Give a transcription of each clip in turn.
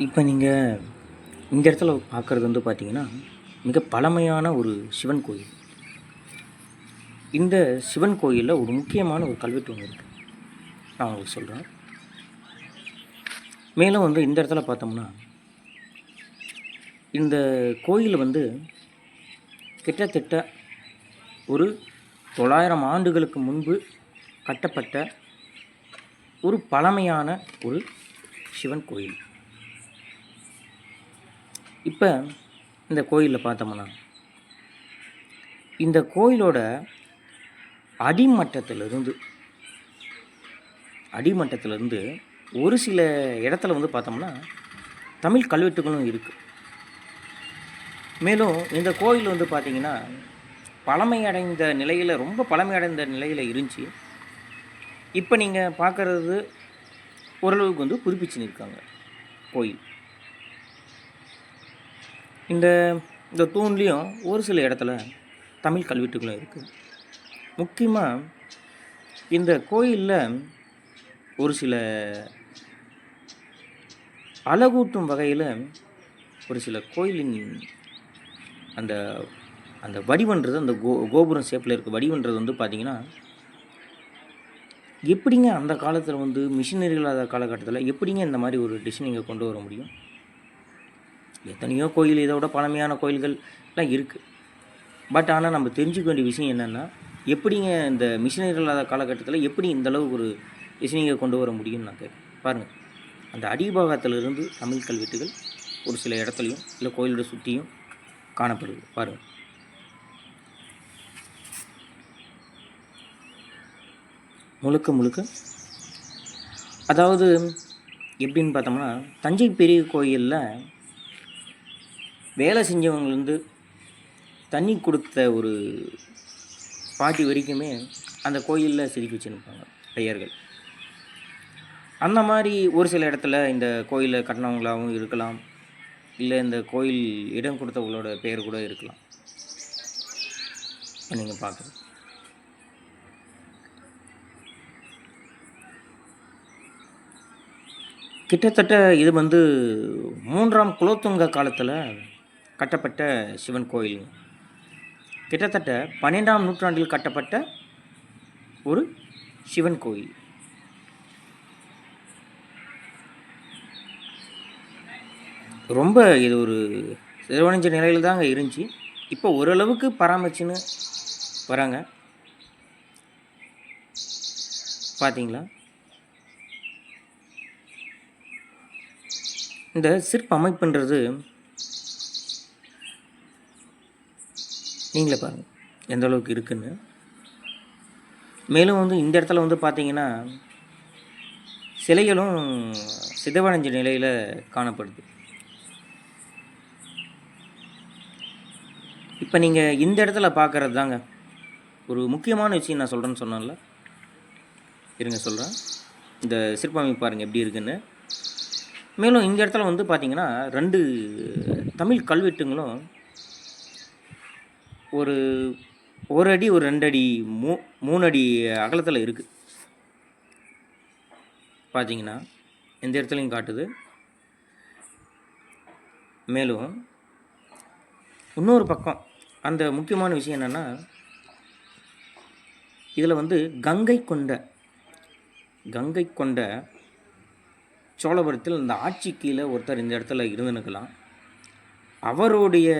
இப்போ நீங்கள் இந்த இடத்துல பார்க்குறது வந்து பார்த்தீங்கன்னா மிக பழமையான ஒரு சிவன் கோயில். இந்த சிவன் கோயிலில் ஒரு முக்கியமான ஒரு கல்வெட்டு ஒன்று இருக்குது நான் உங்களுக்கு சொல்கிறேன் மேலும் வந்து இந்த இடத்துல பார்த்தோம்னா இந்த கோயில் வந்து கிட்டத்தட்ட ஒரு தொள்ளாயிரம் ஆண்டுகளுக்கு முன்பு கட்டப்பட்ட ஒரு பழமையான ஒரு சிவன் கோயில். இப்போ இந்த கோயிலில் பார்த்தோம்னா இந்த கோயிலோட அடிமட்டத்திலிருந்து அடிமட்டத்திலிருந்து ஒரு சில இடத்துல வந்து பார்த்தோம்னா தமிழ் கல்வெட்டுகளும் இருக்குது மேலும் இந்த கோயில் வந்து பார்த்திங்கன்னா பழமையடைந்த நிலையில் ரொம்ப பழமையடைந்த நிலையில் இருந்துச்சு. இப்போ நீங்கள் பார்க்குறது ஓரளவுக்கு வந்து புதுப்பிச்சுன்னு இருக்காங்க கோயில். இந்த இந்த தூண்லேயும் ஒரு சில இடத்துல தமிழ் கல்வெட்டுகளும் இருக்குது முக்கியமாக இந்த கோயிலில் ஒரு சில அழகூட்டும் வகையில் ஒரு சில கோயிலின் அந்த அந்த வடிவன்றது அந்த கோ கோபுரம் ஷேப்பில் இருக்க வடிவன்றது வந்து பார்த்திங்கன்னா எப்படிங்க அந்த காலத்தில் வந்து மிஷினரி இல்லாத காலகட்டத்தில் எப்படிங்க இந்த மாதிரி ஒரு டிசைனிங்கை கொண்டு வர முடியும்? எத்தனையோ கோயில் இதை விட பழமையான கோயில்கள்லாம் இருக்குது பட் ஆனால் நம்ம தெரிஞ்சுக்க வேண்டிய விஷயம் என்னென்னா எப்படிங்க இந்த மிஷினரி இல்லாத காலகட்டத்தில் எப்படி இந்த அளவுக்கு ஒரு இசையை கொண்டு வர முடியும்னு நான் கேட்குறேன். பாருங்கள் அந்த அடிபாகத்திலிருந்து தமிழ் கல்வெட்டுகள் ஒரு சில இடத்துலையும் இல்லை கோயிலோட சுற்றியும் காணப்படுது. பாருங்கள் முழுக்க முழுக்க அதாவது எப்படின்னு பார்த்தோம்னா தஞ்சை பெரிய கோயிலில் வேலை செஞ்சவங்கலேருந்து தண்ணி கொடுத்த ஒரு பாட்டி வரைக்குமே அந்த கோயிலில் செதுக்கி வச்சுருப்பாங்க பெயர்கள் அந்த மாதிரி ஒரு சில இடத்துல இந்த கோயிலை கட்டினவங்களாகவும் இருக்கலாம். இல்லை இந்த கோயில் இடம் கொடுத்தவங்களோட பெயர் கூட இருக்கலாம். நீங்கள் பார்க்குறது. கிட்டத்தட்ட இது வந்து மூன்றாம் குலோத்துங்க காலத்தில் கட்டப்பட்ட சிவன் கோயில். கிட்டத்தட்ட பன்னெண்டாம் நூற்றாண்டில் கட்டப்பட்ட ஒரு சிவன் கோயில். ரொம்ப இது ஒரு சிறுவணிஞ்ச நிலையில் தாங்க இருந்துச்சு. இப்போ ஓரளவுக்கு பராமரிச்சுன்னு வராங்க. பார்த்தீங்களா இந்த சிற்ப அமைப்புன்றது நீங்களே பாருங்கள் எந்த அளவுக்கு இருக்குன்னு. மேலும் வந்து இந்த இடத்துல வந்து பார்த்தீங்கன்னா சிலைகளும் சிதவடைஞ்ச நிலையில் காணப்படுது. இப்போ நீங்கள் இந்த இடத்துல பார்க்குறது தாங்க. ஒரு முக்கியமான விஷயம் நான் சொல்கிறேன்னு சொன்னேன்ல. இருங்க சொல்கிறேன் இந்த சிற்பமைப்பு பாருங்கள் எப்படி இருக்குன்னு. மேலும் இந்த இடத்துல வந்து பார்த்திங்கன்னா ரெண்டு தமிழ் கல்வெட்டுங்களும் ஒரு ஒரு அடி ஒரு ரெண்டு அடி மூ மூணு அடி அகலத்தில் இருக்குது பார்த்தீங்கன்னா இந்த இடத்துலையும் காட்டுது. மேலும் இன்னொரு பக்கம் அந்த முக்கியமான விஷயம் என்னென்னா இதில் வந்து கங்கை கொண்ட கங்கை கொண்ட சோழபுரத்தில் இந்த ஆட்சி கீழே ஒருத்தர் இந்த இடத்துல இருந்துனுக்கலாம் அவருடைய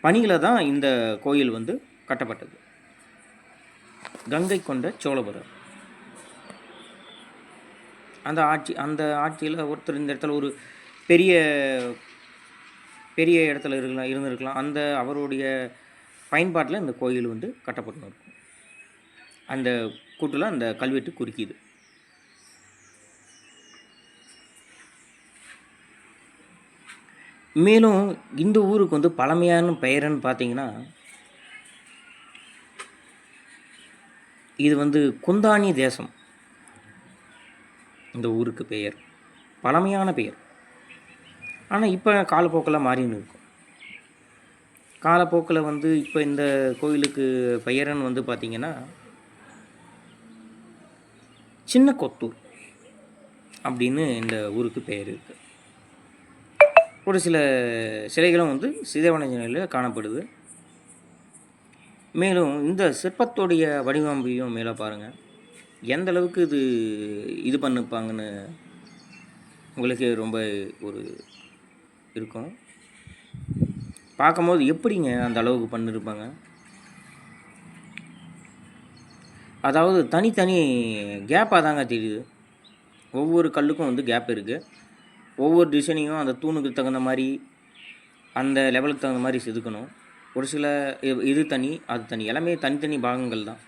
பணியில் தான் இந்த கோயில் வந்து கட்டப்பட்டது. கங்கை கொண்ட சோழபுரம். அந்த ஆட்சி அந்த ஆட்சியில் ஒருத்தர் இந்த இடத்துல ஒரு பெரிய பெரிய இடத்துல இருக்கலாம் இருந்திருக்கலாம். அந்த அவருடைய பயன்பாட்டில் இந்த கோயில் வந்து கட்டப்பட்டு இருக்கும் அந்த கூட்டில் அந்த கல்வெட்டு குறிக்கிது மேலும் இந்த ஊருக்கு வந்து பழமையான பெயர்னு பார்த்தீங்கன்னா இது வந்து குந்தாணி தேசம். இந்த ஊருக்கு பெயர். பழமையான பெயர். ஆனால் இப்போ காலப்போக்கில் மாறின்னு இருக்கும். காலப்போக்கில் வந்து இப்போ இந்த கோயிலுக்கு பெயரன் வந்து பார்த்திங்கன்னா சின்ன கொத்தூர் அப்படின்னு இந்த ஊருக்கு பெயர் இருக்குது ஒரு சில சிலைகளும் வந்து சிதைவடைஞ்ச நிலையில் காணப்படுது. மேலும் இந்த சிற்பத்துடைய வடிவமைப்பையும் மேலே பாருங்கள் எந்த அளவுக்கு இது இது பண்ணிப்பாங்கன்னு உங்களுக்கு ரொம்ப ஒரு இருக்கும். பார்க்கும்போது எப்படிங்க அந்த அளவுக்கு பண்ணியிருப்பாங்க அதாவது தனித்தனி கேப்பாக தாங்க தெரியுது. ஒவ்வொரு கல்லுக்கும் வந்து கேப் இருக்குது ஒவ்வொரு டிசைனிங்கும் அந்த தூணுக்கு தகுந்த மாதிரி அந்த லெவலுக்கு தகுந்த மாதிரி செதுக்கணும். ஒரு சில இது தனி அது தனி. எல்லாமே தனித்தனி பாகங்கள் தான்.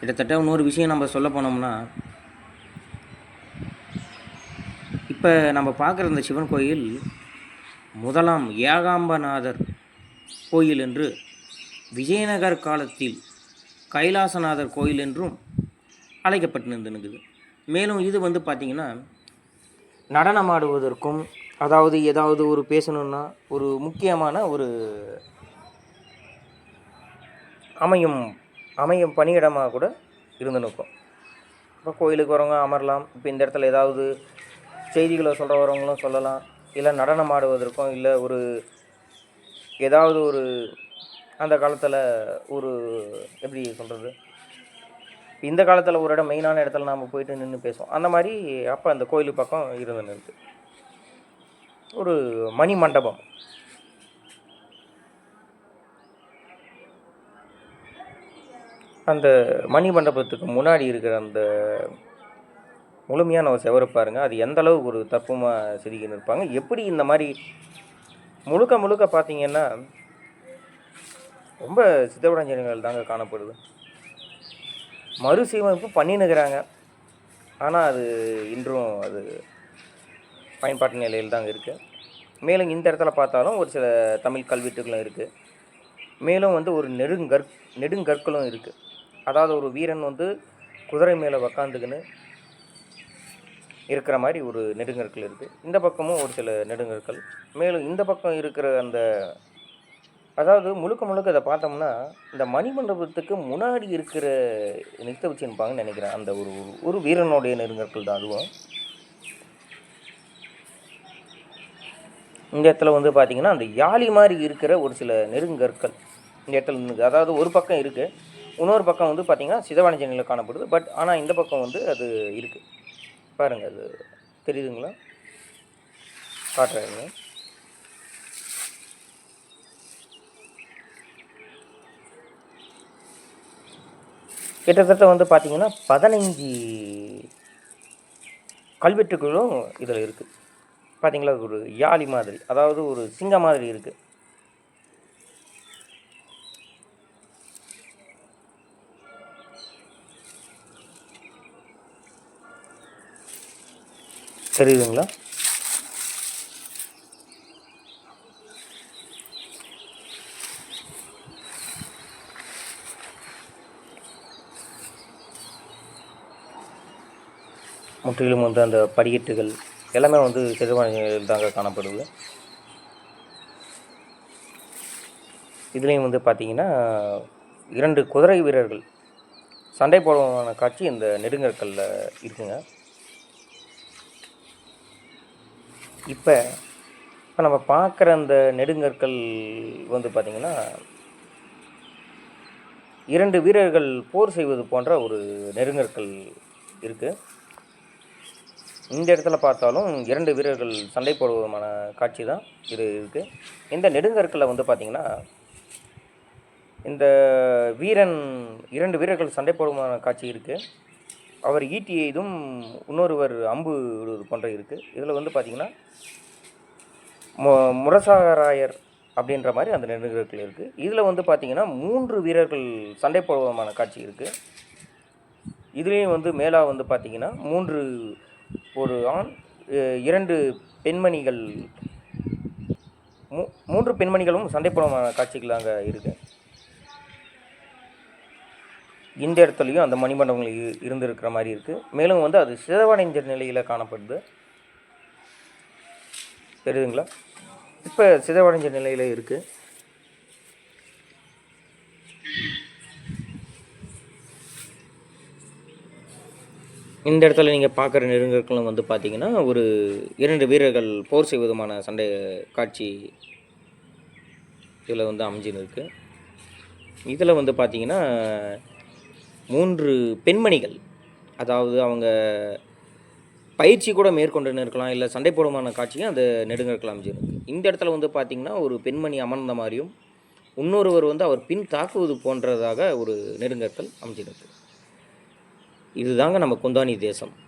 கிட்டத்தட்ட இன்னொரு விஷயம் நம்ம சொல்ல போனோம்னா இப்போ நம்ம பார்க்குற இந்த சிவன் கோயில் முதலாம் ஏகாம்பநாதர் கோயில் என்று விஜயநகர் காலத்தில் கைலாசநாதர் கோயில் என்றும் அழைக்கப்பட்டு மேலும் இது வந்து பார்த்திங்கன்னா நடனமாடுவதற்கும் அதாவது ஏதாவது ஒரு பேசணுன்னா ஒரு முக்கியமான ஒரு அமையும் அமையும் பணியிடமாக கூட இருந்து நிற்கும். இப்போ கோயிலுக்கு வரவங்க அமரலாம் இப்போ இந்த இடத்துல ஏதாவது செய்திகளை சொல்கிற வரவங்களும் சொல்லலாம். இல்லை நடனம் ஆடுவதற்கும் இல்லை ஒரு ஏதாவது ஒரு அந்த காலத்தில் ஒரு எப்படி சொல்கிறது இந்த காலத்தில் ஒரு இடம் மெயினான இடத்துல நாம் போயிட்டு நின்று பேசுவோம். அந்த மாதிரி அப்போ அந்த கோயில் பக்கம் இருந்து நிற்கு ஒரு மணி மண்டபம். அந்த மணி மண்டபத்துக்கு முன்னாடி இருக்கிற அந்த முழுமையான ஒரு செவரு பாருங்கள் அது எந்த அளவுக்கு ஒரு தப்புமாக செதுக்கி நிற்பாங்க எப்படி இந்த மாதிரி முழுக்க முழுக்க பார்த்தீங்கன்னா ரொம்ப சித்தவடஞ்சனங்கள் தாங்க காணப்படுது. மறுசீரமைப்பு பண்ணினுக்கிறாங்க ஆனால் அது இன்றும் அது பயன்பாட்டு நிலையில் தாங்க இருக்குது மேலும் இந்த இடத்துல பார்த்தாலும் ஒரு சில தமிழ் கல்வெட்டுகளும் இருக்குது மேலும் வந்து ஒரு நெடுங்கற் நெடுங்கற்களும் இருக்குது அதாவது ஒரு வீரன் வந்து குதிரை மேலே உக்காந்துக்குன்னு இருக்கிற மாதிரி ஒரு நெடுங்கற்கள் இருக்குது இந்த பக்கமும் ஒரு சில நெடுங்கற்கள். மேலும் இந்த பக்கம் இருக்கிற அந்த அதாவது முழுக்க முழுக்க இதை பார்த்தோம்னா இந்த மணிமண்டபத்துக்கு முன்னாடி இருக்கிற நிறுத்த வச்சுருப்பாங்கன்னு நினைக்கிறேன். அந்த ஒரு ஒரு- வீரனுடைய நெருங்கற்கள் தான் அதுவும். இந்த இடத்துல வந்து பார்த்தீங்கன்னா அந்த யாழி மாதிரி இருக்கிற ஒரு சில நெருங்கற்கள் இந்த இடத்துல நின்று அதாவது ஒரு பக்கம் இருக்குது இன்னொரு பக்கம் வந்து பார்த்தீங்கன்னா சிதவாணிஜ காணப்படுது. பட் ஆனால் இந்த பக்கம் வந்து அது இருக்குது பாருங்கள் அது தெரியுதுங்களா? காட்டுறாங்க கிட்டத்தட்ட வந்து பார்த்திங்கன்னா பதினைஞ்சு கல்வெட்டுகளும் இதில் இருக்குது பார்த்தீங்களா அது ஒரு யாழி மாதிரி. அதாவது ஒரு சிங்கம் மாதிரி இருக்குது தெரியுதுங்களா? சுற்றிலும் வந்து அந்த படிக்கட்டுகள் எல்லாமே வந்து சிறுவாணிகள் தாங்க காணப்படுது. இதுலேயும் வந்து பார்த்திங்கன்னா இரண்டு குதிரை வீரர்கள் சண்டை போடுவதான காட்சி இந்த நெடுங்கற்களில் இருக்குங்க. இப்போ இப்போ நம்ம பார்க்குற அந்த நெடுங்கற்கள் வந்து பார்த்திங்கன்னா இரண்டு வீரர்கள் போர் செய்வது போன்ற ஒரு நெடுங்கற்கள் இருக்குது இந்த இடத்துல பார்த்தாலும் இரண்டு வீரர்கள் சண்டை போடுவதுமான காட்சி தான் இது இருக்குது இந்த நெடுங்கற்களில் வந்து பார்த்திங்கன்னா இந்த வீரன் இரண்டு வீரர்கள் சண்டை போடுவதுமான காட்சி இருக்குது அவர் ஈட்டி எய்தும் இன்னொருவர் அம்பு விடுவது போன்ற இருக்குது இதில் வந்து பார்த்திங்கன்னா மு முரசாராயர் அப்படின்ற மாதிரி அந்த நெடுங்கற்கள் இருக்குது இதில் வந்து பார்த்திங்கன்னா மூன்று வீரர்கள் சண்டை போடுவதுமான காட்சி இருக்குது இதுலேயும் வந்து மேலாக வந்து பார்த்திங்கன்னா மூன்று ஒரு ஆண் இரண்டு பெண்மணிகள் மூ மூன்று பெண்மணிகளும் சண்டை போடுவதுமான காட்சிகள் அங்கே இருக்குது இந்த இடத்துலையும் அந்த மணிமண்டபங்கள் இருந்திருக்கிற மாதிரி இருக்குது மேலும் வந்து அது சிதவடைஞ்ச நிலையில் காணப்படுது. தெரியுதுங்களா? இப்போ சிதவடைஞ்ச நிலையில் இருக்குது இந்த இடத்துல நீங்கள் பார்க்குற நெருங்கற்களும் வந்து பார்த்தீங்கன்னா ஒரு இரண்டு வீரர்கள் போர் செய்வதுமான சண்டை காட்சி இதில் வந்து அமைஞ்சின்னு இருக்குது இதில் வந்து பார்த்தீங்கன்னா மூன்று பெண்மணிகள் அதாவது அவங்க பயிற்சி கூட மேற்கொண்டுன்னு இருக்கலாம் இல்லை சண்டை போடுமான காட்சியும் அந்த நெடுங்கற்கள் அமைஞ்சிருக்கு. இந்த இடத்துல வந்து பார்த்திங்கன்னா ஒரு பெண்மணி அமர்ந்த மாதிரியும் இன்னொருவர் வந்து அவர் பின் தாக்குவது போன்றதாக ஒரு நெடுங்கற்கள் அமைஞ்சிருக்கு. இதுதாங்க நம்ம குந்தானி தேசம்.